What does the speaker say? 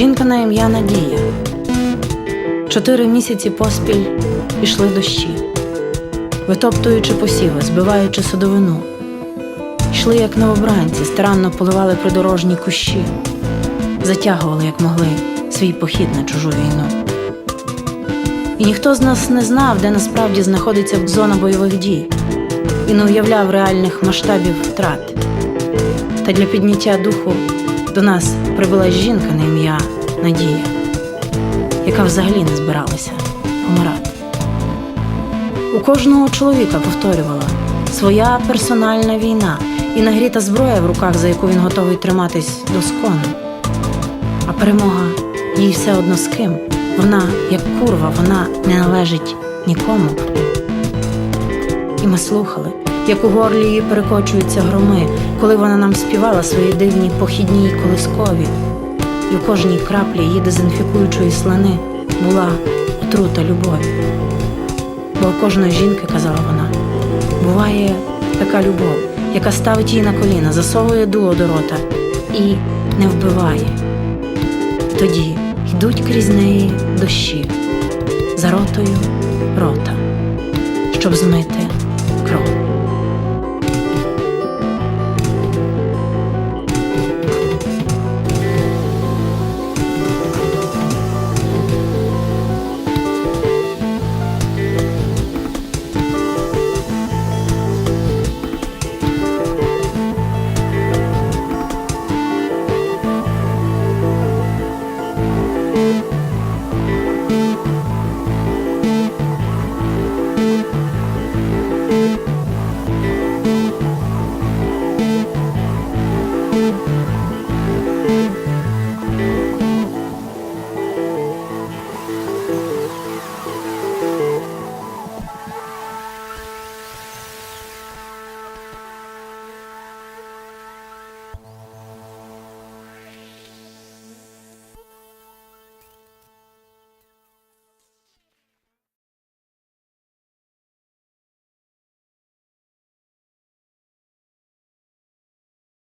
Жінка на ім'я Надія. Чотири місяці поспіль пішли дощі, витоптуючи посіви, збиваючи садовину. Йшли, як новобранці, старанно поливали придорожні кущі, затягували, як могли, свій похід на чужу війну. І ніхто з нас не знав, де насправді знаходиться зона бойових дій, і не уявляв реальних масштабів втрат. Та для підняття духу до нас прибула жінка на ім'я Надія, яка взагалі не збиралася помирати. У кожного чоловіка повторювала своя персональна війна і нагріта зброя в руках, за яку він готовий триматись доскону. А перемога їй все одно з ким. Вона, як курва, вона не належить нікому. І ми слухали, як у горлі її перекочуються громи, коли вона нам співала свої дивні похідні й колискові. І у кожній краплі її дезінфікуючої слини була отрута любові. Бо у кожної жінки, казала вона, буває така любов, яка ставить її на коліна, засовує дуло до рота і не вбиває. Тоді йдуть крізь неї дощі, за ротою рота, щоб змити